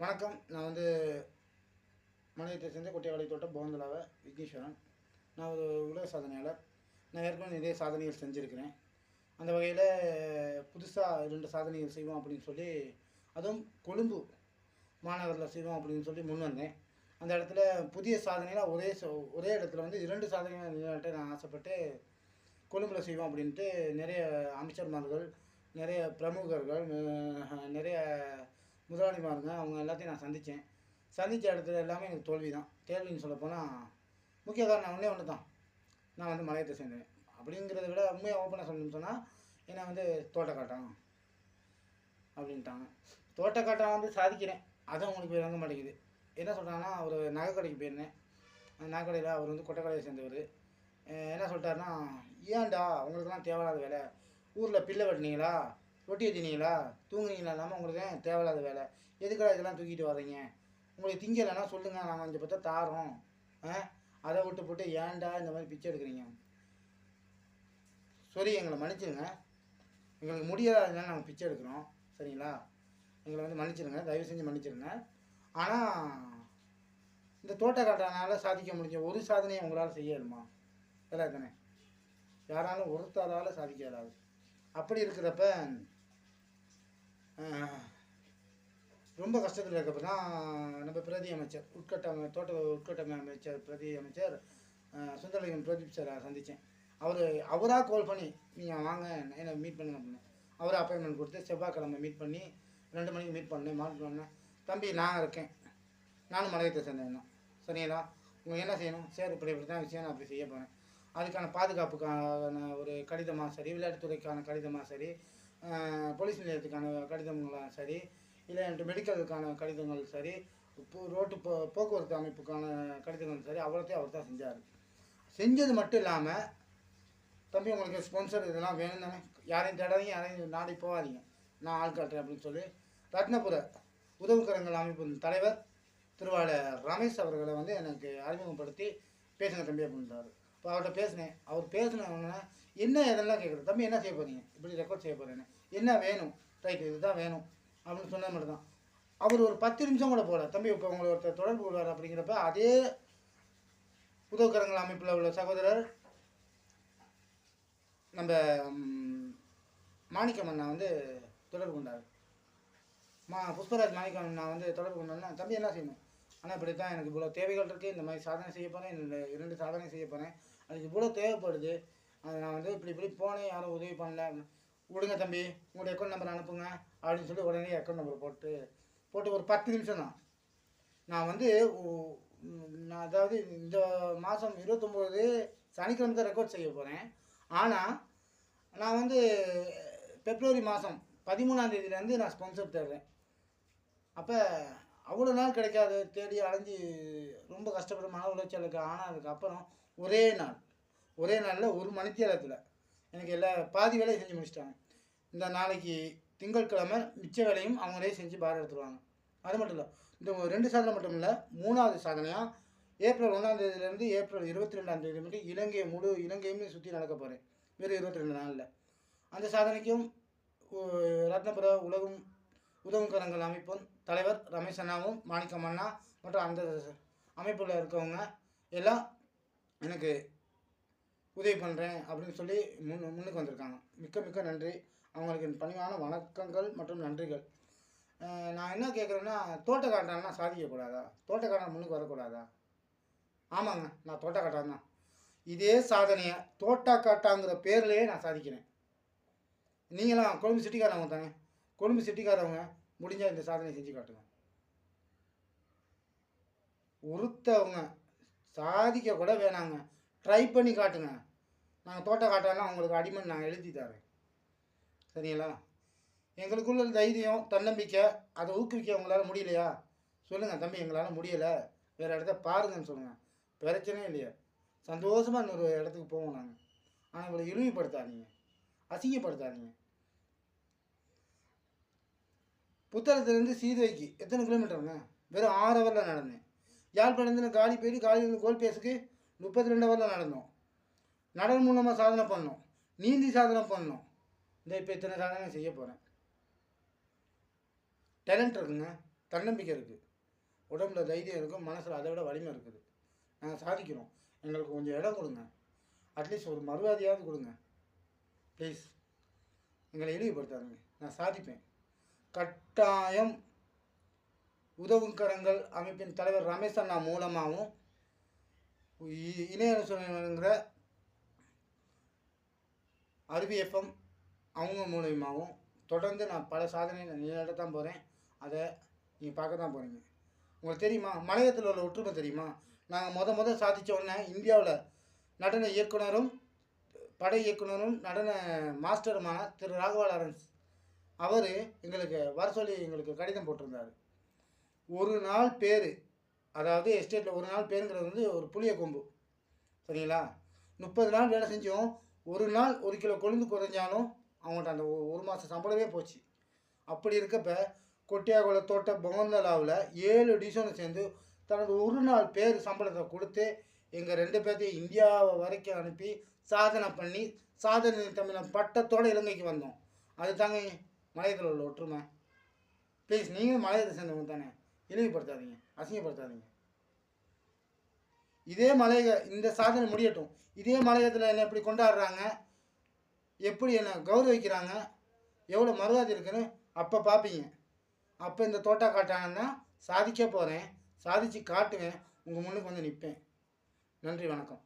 வணக்கம். நான் வந்து மலையத்தை சேர்ந்த கொட்டியாவளை தோட்டம் போந்தலாவை விக்னேஸ்வரன். நான் ஒரு உலக சாதனையாளர். நான் ஏற்கனவே நிறைய சாதனைகள் செஞ்சுருக்கிறேன். அந்த வகையில் புதுசாக ரெண்டு சாதனைகள் செய்வோம் அப்படின்னு சொல்லி அதுவும் கொழும்பு மாநகரில் செய்வோம் அப்படின்னு சொல்லி முன் வந்தேன். அந்த இடத்துல புதிய சாதனையில் ஒரே ஒரே இடத்துல வந்து இரண்டு சாதனைகள் நிலைநாட்ட நான் ஆசைப்பட்டு கொழும்பில் செய்வோம் அப்படின்ட்டு நிறைய அமைச்சர்மார்கள் நிறைய பிரமுகர்கள் நிறைய நிறைய முதலாளிமாருங்க அவங்க எல்லாத்தையும் நான் சந்தித்தேன் சந்தித்த இடத்துல எல்லாமே எனக்கு தோல்வி தான் தோல்வின்னு சொல்லப்போனால் முக்கிய காரணம் ஒன்றே ஒன்று தான் நான் வந்து மலையத்தை சேர்ந்தேன். அப்படிங்கிறத விட உண்மையாக ஓப்பனாக சொல்லணும்னு சொன்னால் என்னை வந்து தோட்டக்காட்டம் அப்படின்ட்டாங்க. தோட்டக்காட்டம் வந்து சாதிக்கிறேன். அதுவும் உங்களுக்கு விளங்க மாட்டேங்குது. என்ன சொல்கிறாங்கன்னா ஒரு நகை கடைக்கு போயிருந்தேன். அந்த நகை கடையில் அவர் வந்து கொட்டைக்கடையை சேர்ந்தவர். என்ன சொல்லிட்டாருன்னா ஏன்டா உங்களுக்குலாம் தேவையில்லாத வேலை? ஊரில் பிள்ளை வெட்டினீங்களா? ரொட்டி ஏற்றினீங்களா தூங்குனீங்களா? இல்லாமல் உங்களுக்கு ஏன் தேவையில்லாத வேலை? எதுக்காக இதெல்லாம் தூக்கிட்டு வர்றீங்க? உங்களுக்கு திங்கலைன்னா சொல்லுங்கள் நாங்கள் அஞ்சு பத்தா தாரோம். ஆ? அதை விட்டு போட்டு ஏன்டா இந்த மாதிரி பிச்சை எடுக்கிறீங்க? சரி எங்களை மன்னிச்சிடுங்க எங்களுக்கு முடியாததுனால நாங்கள் பிச்சை எடுக்கிறோம். சரிங்களா? எங்களை வந்து மன்னிச்சிடுங்க தயவு செஞ்சு மன்னிச்சிடுங்க ஆனால் இந்த தோட்டக்காட்டனால் சாதிக்க முடிஞ்ச ஒரு சாதனையை உங்களால் செய்யலுமா இல்லை தானே யாராலும் ஒருத்தரால் சாதிக்க இயலாது. அப்படி இருக்கிறப்ப ரொம்ப கஷ்டத்தில் இருக்கப்ப தான் நம்ம பிரதி அமைச்சர் உட்கட்டமை தோட்ட உட்கட்ட அமைச்சர் பிரதி அமைச்சர் சுந்தரலிங்கம் பிரதீப் சாரை சந்தித்தேன் அவர் அவராக கால் பண்ணி நீங்கள் வாங்க என்னை மீட் பண்ணுங்க அப்படின்னு. அவரை அப்பாயின்மெண்ட் கொடுத்து செவ்வாய்க்கிழமை மீட் பண்ணி ரெண்டு மணிக்கு மீட் பண்ணேன் மார்க் பண்ணேன். தம்பி நான் இருக்கேன். நானும் மலையத்தை சேர்ந்தேன் தான். சரிங்களா? உங்களுக்கு என்ன செய்யணும்? சரி இப்படி இப்படி தான் விஷயம் நான் அப்படி செய்ய போகிறேன் அதுக்கான பாதுகாப்புக்கான ஒரு கடிதமாக சரி விளையாட்டுத்துறைக்கான கடிதமாக சரி போலீஸ் நிலையத்துக்கான கடிதங்களாக சரி இல்லை என்கிட்ட மெடிக்கலுக்கான கடிதங்கள் சரி இப்போ ரோட்டு போ போக்குவரத்து அமைப்புக்கான கடிதங்கள் சரி அவ்வளோத்தையும் அவர் தான் செஞ்சார். செஞ்சது மட்டும் இல்லாமல் தம்பி உங்களுக்கு ஸ்பான்சர் இதெல்லாம் வேணும் தானே? யாரையும் தேடாதீங்க யாரையும் நாடி போகாதீங்க. நான் ஆள் காட்டுறேன் அப்படின்னு சொல்லி ரத்னபுர உதவுக்கரங்கள் அமைப்பின் தலைவர் திருவாளர் ரமேஷ் அவர்களை வந்து எனக்கு அறிமுகப்படுத்தி பேசுங்க தம்பி அப்படின்றாரு இப்போ அவர்கிட்ட பேசினேன். அவர் பேசினவங்கன்னா என்ன இதெல்லாம் கேட்குறது தம்பி என்ன செய்ய போகிறீங்க இப்படி ரெக்கார்ட் செய்ய போகிறேன்னு என்ன வேணும்? ரைட் இதுதான் வேணும். அப்படின்னு சொன்னது மாதிரி தான் அவர் ஒரு பத்து நிமிஷம் கூட போகல. தம்பி இப்போ உங்களை ஒருத்தர் தொடர்பு கொள்வார் அப்படிங்கிறப்ப அதே உதவுக்கரங்கள் அமைப்பில் உள்ள சகோதரர் நம்ம மாணிக்கம் அண்ணா வந்து தொடர்பு கொண்டார். மா புஷ்பராஜ் மாணிக்கம் அண்ணா வந்து தொடர்பு கொண்டாருன்னா தம்பி என்ன செய்யணும்? ஆனால் இப்படி தான் எனக்கு இவ்வளோ தேவைகள் இருக்குது இந்த மாதிரி சாதனை செய்ய போகிறேன் இந்த இரண்டு சாதனை செய்ய போகிறேன் அதுக்கு இவ்வளோ தேவைப்படுது. அது நான் வந்து இப்படி இப்படி போனேன் யாரும் உதவி பண்ணல. விடுங்க தம்பி உங்களுடைய அக்கௌண்ட் நம்பர் அனுப்புங்க அப்படின்னு சொல்லி உடனே அக்கௌண்ட் நம்பர் போட்டு போட்டு ஒரு பத்து நிமிஷம் தான். நான் வந்து நான் அதாவது இந்த மாதம் இருபத்தொம்போது சனிக்கிழமை தான் ரெக்கார்ட் செய்ய போகிறேன் ஆனால் நான் வந்து பிப்ரவரி மாதம் பதிமூணாம் தேதியிலேருந்து நான் ஸ்பான்சர் தேடுறேன். அப்போ அவ்வளோ நாள் கிடைக்காது தேடி அலைஞ்சு ரொம்ப கஷ்டப்பட்டு மன உளைச்சலுக்கு ஆனால் அதுக்கப்புறம் ஒரே நாள் ஒரே நாளில் ஒரு மணித்தேரத்தில் எனக்கு எல்லா பாதி வேலையை செஞ்சு முடிச்சிட்டாங்க. இந்த நாளைக்கு திங்கட்கிழமை மிச்ச வேலையும் அவங்களே செஞ்சு பாரம் எடுத்துருவாங்க. அது மட்டும் இல்லை இந்த ரெண்டு சாதனை மட்டும் இல்லை மூணாவது சாதனையாக ஏப்ரல் ஒன்றாம் தேதியிலேருந்து ஏப்ரல் இருபத்தி ரெண்டாம் தேதி மட்டும் இலங்கை முழு இலங்கையுமே சுற்றி நடக்க போகிறேன் வெறும் இருபத்தி ரெண்டு நாளில். அந்த சாதனைக்கும் ரத்னபுர உலகம் உதவும் கரங்கள் அமைப்பும் தலைவர் ரமேஷ் அண்ணாவும் மாணிக்கம் அண்ணா மற்றும் அந்த அமைப்பில் இருக்கவங்க எல்லாம் எனக்கு உதவி பண்ணுறேன் அப்படின்னு சொல்லி முன் முன்னுக்கு வந்திருக்காங்க. மிக்க மிக்க நன்றி. அவங்களுக்கு என் பணிவான வணக்கங்கள் மற்றும் நன்றிகள். நான் என்ன கேட்குறேன்னா தோட்டக்காரன்லாம் சாதிக்கக்கூடாதா? தோட்டக்காரன் முன்னுக்கு வரக்கூடாதா? ஆமாங்க நான் தோட்டக்காட்டான் தான். இதே சாதனையை தோட்டக்காட்டாங்கிற பேர்லேயே நான் சாதிக்கிறேன். நீங்களாம் கொழும்பு சிட்டிக்காரவங்க தானே. கொழும்பு சிட்டிக்காரவங்க முடிஞ்சால் இந்த சாதனை செஞ்சு காட்டுங்க. ஒருத்தவங்க சாதிக்க கூட வேணாங்க. ட்ரை பண்ணி காட்டுங்க. நாங்கள் தோட்ட காட்டெல்லாம் உங்களுக்கு அடிமை நாங்கள் எழுதி தரேன். சரிங்களா? எங்களுக்குள்ள தைரியம் தன்னம்பிக்கை அதை ஊக்குவிக்க உங்களால் முடியலையா? சொல்லுங்கள் தம்பி எங்களால் முடியலை. வேறு இடத்த பாருங்கன்னு சொல்லுங்கள் பிரச்சனையே இல்லையா. சந்தோஷமாக இன்னொரு இடத்துக்கு போவோம் நாங்கள் ஆனால் உங்களை இழிவுபடுத்தாதீங்க. அசிங்கப்படுத்தாதீங்க. புத்தகத்துலேருந்து சீதைக்கு எத்தனை கிலோமீட்டருங்க? வெறும் ஆறு ஹவரில் நடந்தேன். யாழ்ப்பாணத்துலேருந்து காலி போயிட்டு காலிலேருந்து கோல் பேஸுக்கு முப்பத்தி ரெண்டு ஹவரில் நடந்தோம். நடல் மூலமாக சாதனை பண்ணோம் நீந்தி சாதனை பண்ணோம் இந்த இப்போ இத்தனை சாதனை செய்ய போகிறேன் டேலண்ட் இருக்குங்க. தன்னம்பிக்கை இருக்குது உடம்புல தைரியம் இருக்கும். மனசில் அதை விட வலிமை இருக்குது. நாங்கள் சாதிக்கிறோம். எங்களுக்கு கொஞ்சம் இடம் கொடுங்க. அட்லீஸ்ட் ஒரு மறுவாதியாவது கொடுங்க. ப்ளீஸ் எங்களை இழிவுபடுத்தாதீங்க. நான் சாதிப்பேன். கட்டாயம் உதவும் கரங்கள் அமைப்பின் தலைவர் ரமேஷ் அண்ணா மூலமாகவும் இ- இணைய அருவி அவங்க மூலியமாகவும் தொடர்ந்து நான் பல சாதனை நிலையிட தான் போகிறேன் அதை நீங்கள் பார்க்க தான் போகிறீங்க உங்களுக்கு தெரியுமா? மலையத்தில் உள்ள ஒற்றுமை தெரியுமா? நாங்கள் முத முத சாதித்த உடனே இந்தியாவில் நடன இயக்குனரும் படை இயக்குனரும் நடன மாஸ்டருமான திரு ராகவா லாரன்ஸ் அவர் எங்களுக்கு வர சொல்லி எங்களுக்கு கடிதம் போட்டிருந்தார். ஒரு நாள் பேர் அதாவது எஸ்டேட்டில் ஒரு நாள் பேருங்கிறது வந்து ஒரு புளிய கொம்பு. சரிங்களா? முப்பது நாள் வேலை செஞ்சோம். ஒரு நாள் ஒரு கிலோ கொழுந்து குறைஞ்சாலும் அவங்கள்ட்ட அந்த ஒரு மாதம் சம்பளமே போச்சு. அப்படி இருக்கப்ப கொட்டியாகுள தோட்ட பொங்கந்தலாவில் ஏழு டிவிஷனும் சேர்ந்து தனது ஒரு நாள் பேர் சம்பளத்தை கொடுத்து எங்கள் ரெண்டு பேர்த்தையும் இந்தியா வரைக்கும் அனுப்பி சாதனை பண்ணி சாதனை தமிழன் பட்டத்தோடு இலங்கைக்கு வந்தோம். அது தாங்க மலையத்தில் உள்ள ஒற்றுமை. ப்ளீஸ் நீங்களும் மலையத்தை சேர்ந்தவங்க தானே. இழிவுபடுத்தாதீங்க. அசிங்கப்படுத்தாதீங்க. இதே மலைய இந்த சாதனை முடியட்டும். இதே மலையத்தில் என்னை எப்படி கொண்டாடுறாங்க எப்படி என்னை கௌரவிக்கிறாங்க எவ்வளோ மருதாதி இருக்குன்னு அப்போ பார்ப்பீங்க அப்போ இந்த தோட்டா காட்டாங்கன்னா சாதிக்க போகிறேன் சாதித்து காட்டுவேன் உங்கள் முன்னுக்கு வந்து நிற்பேன் நன்றி வணக்கம்.